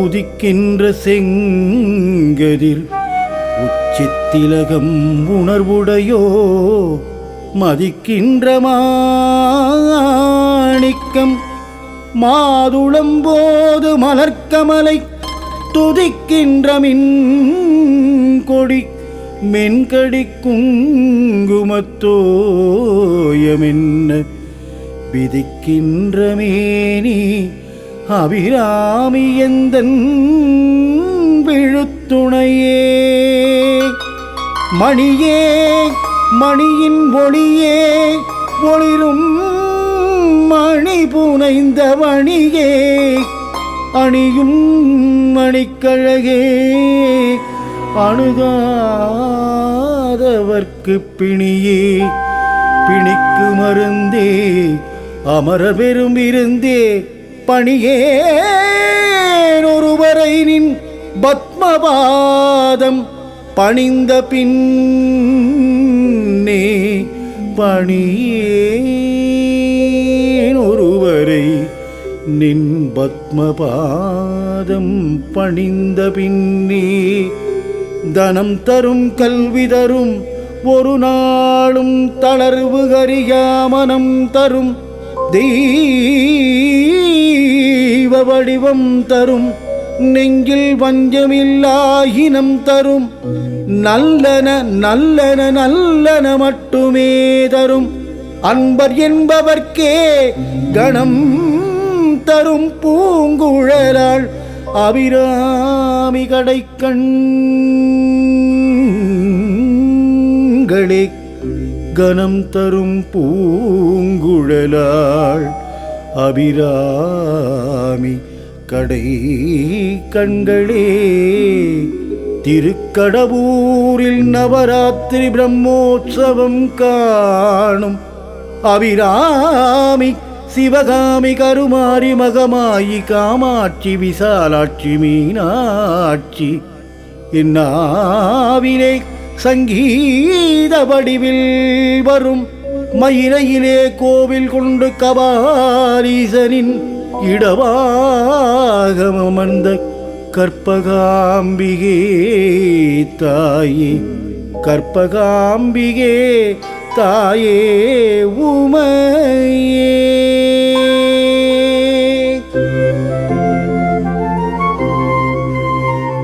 உதிக்கின்ற செங்கதிர் உச்சித்திலகம் உணர்வுடையோ மதிக்கின்ற மாணிக்கம். மாதுளம் போது மலர்க்கமலை துதிக்கின்ற மின் கொடி மென்கடி குங்குமத்தோயமென்ன. விதிக்கின்ற மேனி அபிராமி எந்தன் விழுத்துணையே? மணியே மணியின் ஒளியே ஒளிரும் மணி புனைந்த மணியே அணியும் மணிக்கழகே அணுகாதவர்க்கு பிணியே பிணிக்கு மருந்தே அமர பெரும் இருந்தே பணியேன் ஒருவரை நின் பத்மபாதம் பணிந்த பின்னே பணியேன் ஒருவரை நின் பத்மபாதம் பணிந்த பின்னே தனம் தரும் கல்வி தரும் ஒரு நாளும் தளர்வு கரியாமனம் தரும் தெய்வ வடிவம் தரும் நெஞ்சில் வஞ்சமில்லாயினம் தரும். நல்லன நல்லன நல்லன மட்டுமே தரும். அன்பர் என்பவர்க்கே கணம் தரும் பூங்குழலாள் அபிராமி கடைக்கண்களே. கனம் தரும் பூங்குழலாள் அபிராமி கடை கண்களே. திருக்கடவூரில் நவராத்திரி பிரம்மோற்சவம் காணும் அபிராமி சிவகாமி கருமாரி மகமாயி காமாட்சி விசாலாட்சி மீனாட்சி. இந்நாவிலே சங்கீத வடிவில் வரும் மயிலையிலே கோவில் கொண்டு கபாலீசனின் இடவாகம் கற்பகாம்பிகே தாயே கற்பகாம்பிகே தாயே உமையே.